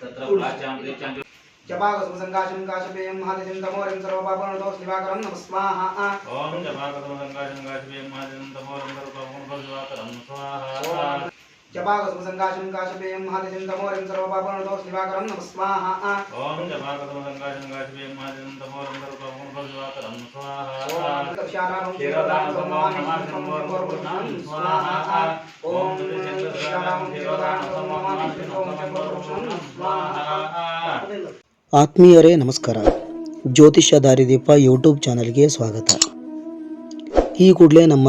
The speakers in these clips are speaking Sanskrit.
तत्र जपाकसुसङ्काशं काशपेयं महादिशं तमोरं सर्वपापणतो नमः स्वाहा ॐ जपाकसुसङ्काशं काशपेयं महादिशं तमोरं सर्वपापणतो शिवाकरं स्वाहा। జపాగతం సంకాశం కాశపేయం మహాదిజం తమోరిం సర్వపాపనుతో శివాకరం నమస్వాహ. ఓం జపాగతం సంకాశం కాశపేయం మహాదిజం తమోరిం సర్వపాపనుతో శివాకరం స్వాహ ఓం దక్షారాం క్షీరదానం సమానం నమస్కారం స్వాహ. ఓం దక్షారాం క్షీరదానం సమానం నమస్కారం స్వాహ. ಆತ್ಮೀಯರೇ ನಮಸ್ಕಾರ ಜ್ಯೋತಿಷ್ಯ ದಾರಿದೀಪ ಯೂಟ್ಯೂಬ್ ಚಾನಲ್ಗೆ ಸ್ವಾಗತ ಈ ಕೂಡಲೇ ನಮ್ಮ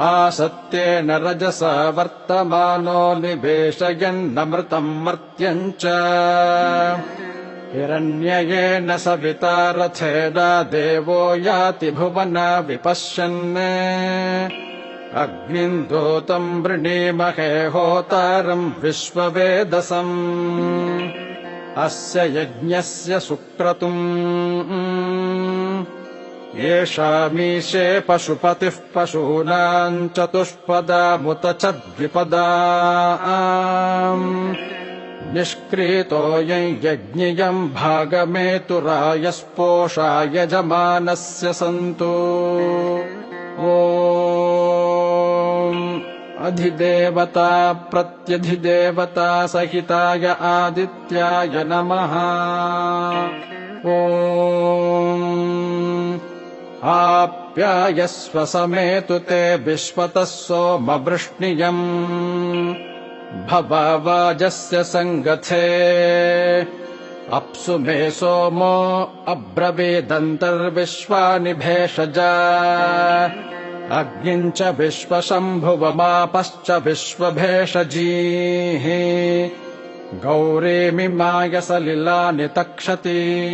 आसत्येन रजसा वर्तमानो निवेशयन्नमृतम् मर्त्यम् च हिरण्ययेन सविता रथेना देवो याति भुवना विपश्यन्। अग्निम् दूतम् वृणीमहे होतारम् विश्ववेदसम्। अस्य यज्ञस्य सुक्रतुम् येषामीशे पशुपतिः पशूनाम् चतुष्पदामुत च द्विपदा। निष्क्रीतोऽयम् यज्ञियम् भागमेतुरायस्पोषा यजमानस्य सन्तु। ॐ अधिदेवता प्रत्यधिदेवता सहिताय आदित्याय नमः। ॐ आप्यायस्व समेतु ते विश्वतः सोमवृष्णियम्। भवावाजस्य सङ्गथे। अप्सु मे सोमो अब्रवीदन्तर्विश्वानि भेषजा। अग्निम् च विश्वशम्भुवमापश्च विश्वभेषजीः। गौरीमिमाय सलिलानि तक्षति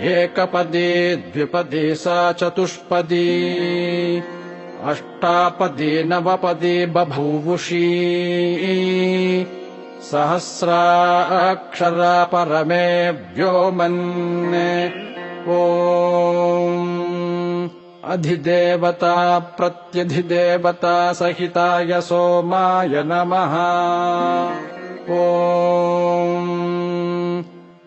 एकपदी द्विपदी सा चतुष्पदी। अष्टापदी नवपदी बभूवुषी। सहस्राक्षरा परमे व्योमन् ॐ अधिदेवता प्रत्यधिदेवता सहिताय सोमाय नमः। ॐ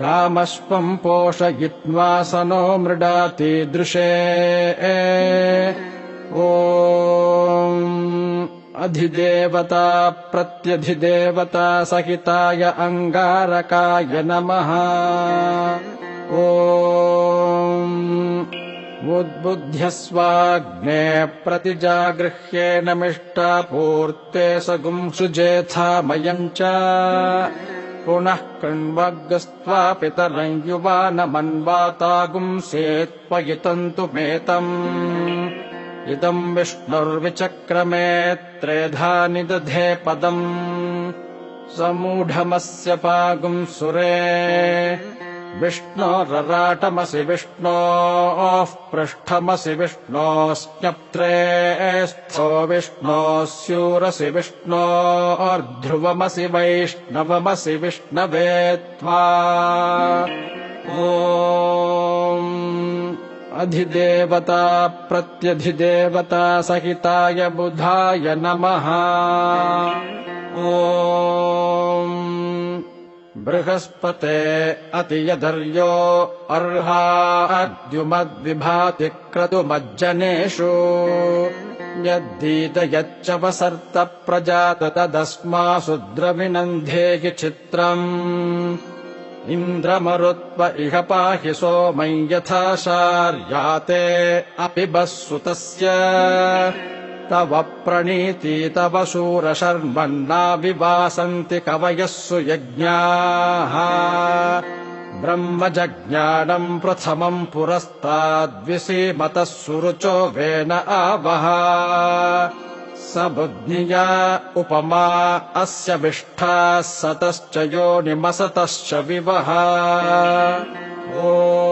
गामस्पम् पोषयित्वा स नो मृडातीदृशे प्रत्यधिदेवता सहिताय अङ्गारकाय नमः। ॐ उद्बुध्यस्वाग्ने प्रतिजागृह्येन मिष्टापूर्ते स गुंसुजेथामयम् च पुनः कृण्वग्स्त्वा पितरम् युवानमन्वातागुंसेत्पयितन्तु मेतम्। इदम् निदधे पदम्। समूढमस्य पागुंसुरे विष्णोरराटमसि विष्णोः पृष्ठमसि विष्णोस्न्यप्त्रे स्थो विष्णोः स्यूरसि विष्णोर्ध्रुवमसि वैष्णवमसि विष्णवे त्वा। अधिदेवता प्रत्यधिदेवता सहिताय बुधाय नमः। ॐ बृहस्पते अतियधर्यो अर्हाद्युमद्विभाति क्रतुमज्जनेषु यद्दीत यच्च वसर्त प्रजात तदस्मासु द्रविणन्धेहि चित्रम्। इन्द्रमरुत्व इह पाहि सोमं यथा शार्याते अपि बस्सुतस्य तव प्रणीति तव शूरशर्मन्ना विवासन्ति कवयः सुयज्ञाः। ब्रह्मजज्ञानम् प्रथमम् पुरस्ताद्विसीमतः सुरुचो वेन आवः। स बुद्धिया उपमा अस्य विष्ठा सतश्च योनिमसतश्च विवः ॐ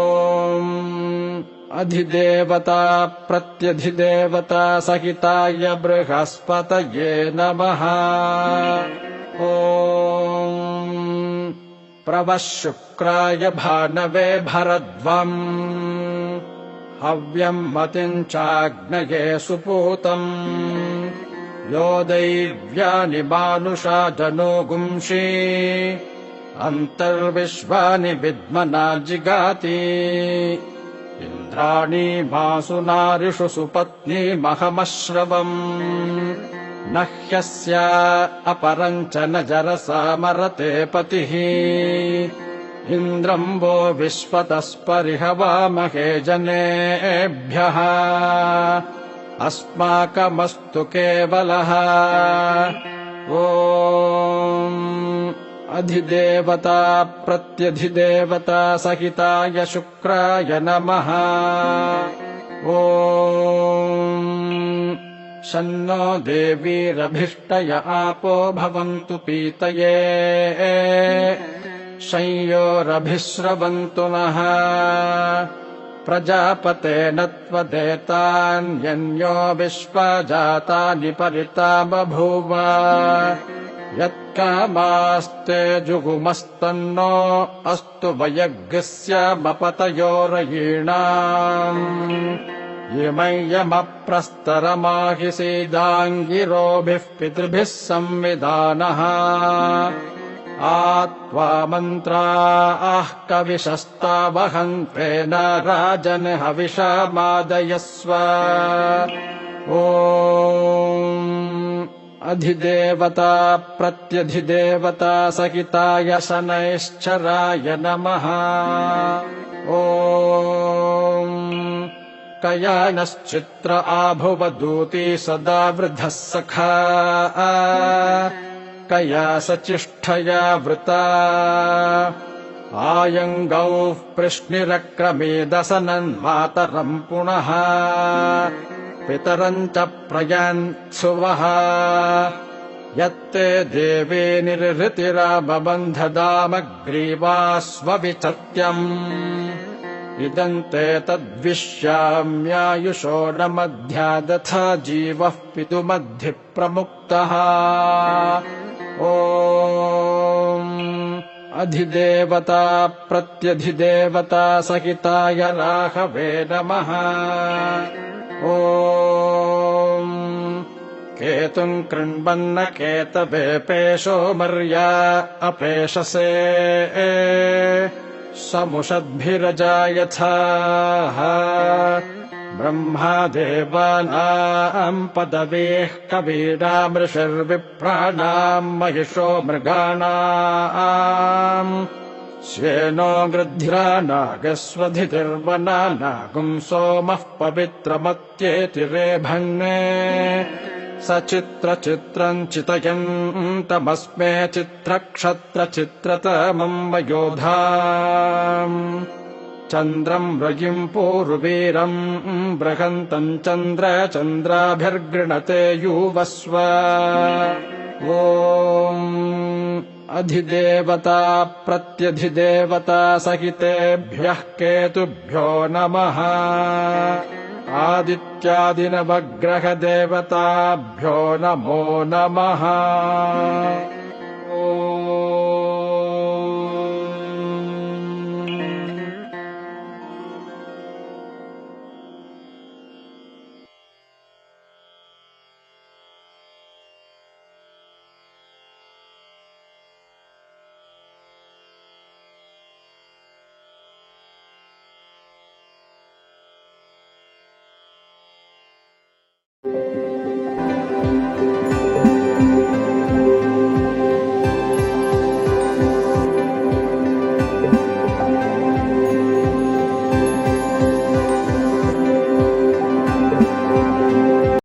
अधिदेवता प्रत्यधिदेवता सहिताय बृहस्पतये नमः। ॐ प्रवः शुक्राय भानवे भरद्वम्। हव्यम् मतिम् चाग्नये सुपूतम्। यो दैव्यानि मानुषा जनो गुंषि। अन्तर्विश्वानि विद्मना जिगाति इन्द्राणी मासु नारिषु सुपत्नीमहमश्रवम् न ह्यस्या अपरम् च न जरसा मरते पतिः। इन्द्रम् वो विश्वतस्परिहवामहे जनेभ्यः। अस्माकमस्तु केवलः। ॐ अधिदेवता प्रत्यधिदेवता सहिताय शुक्राय नमः। ॐ शन्नो देवीरभिष्टय आपो भवन्तु पीतये। संयोरभिस्रवन्तु नः। प्रजापतेन त्वदेतान्यन्यो विश्वजातानि परिता बभूव यत्कामास्ते जुगुमस्तन्नो अस्तु वयग्स्यामपतयोरयीणाम् इमय्यमप्रस्तरमाहि सीदाङ्गिरोभिः पितृभिः संविधानः। आत्वा मन्त्रा आः कविशस्तावहन्त्वेन राजन् हविषा मादयस्व ॐ अधिदेवता प्रत्यधिदेवता सहिताय शनैश्चराय नमः। ॐ कयानश्चित्र आभुवदूती सदा वृद्धः सखा। कया सचिष्ठया वृता। आयङ्गौः कृष्णिरक्रमेदसनन्मातरम् पुनः पितरम् च प्रयान्त्सुवः यत्ते देवे निर्हृतिरामबन्धदामग्रीवास्वविचत्यम् इदम् ते तद्विश्याम्यायुषो न मध्यादथा जीवः पितुमद्धि प्रमुक्तः ॐ अधिदेवता प्रत्यधिदेवता सहिताय राघवे नमः ॐ केतुम् कृण्वन्न केतवे पेशो मर्या अपेशसे समुषद्भिरजायथाः ब्रह्मादेवानाम् पदवीः कवीनामृषिर्विप्राणाम् महिषो मृगाणाम् श्येनो गृध्रा नागस्वधितिर्वना नागुम् सोमः पवित्रमत्येति रेभन्ने सचित्रचित्रम् चितयन्तमस्मे चित्रक्षत्रचित्रतमम् वयोधा चन्द्रम् रयिम् पूर्वीरम् बृहन्तम् चन्द्र चन्द्राभिर्गृणते युवस्व। ॐ अधिदेवता प्रत्यधिदेवता सहितेभ्यः केतुभ्यो नमः। आदित्यादिनवग्रहदेवताभ्यो नमो नमः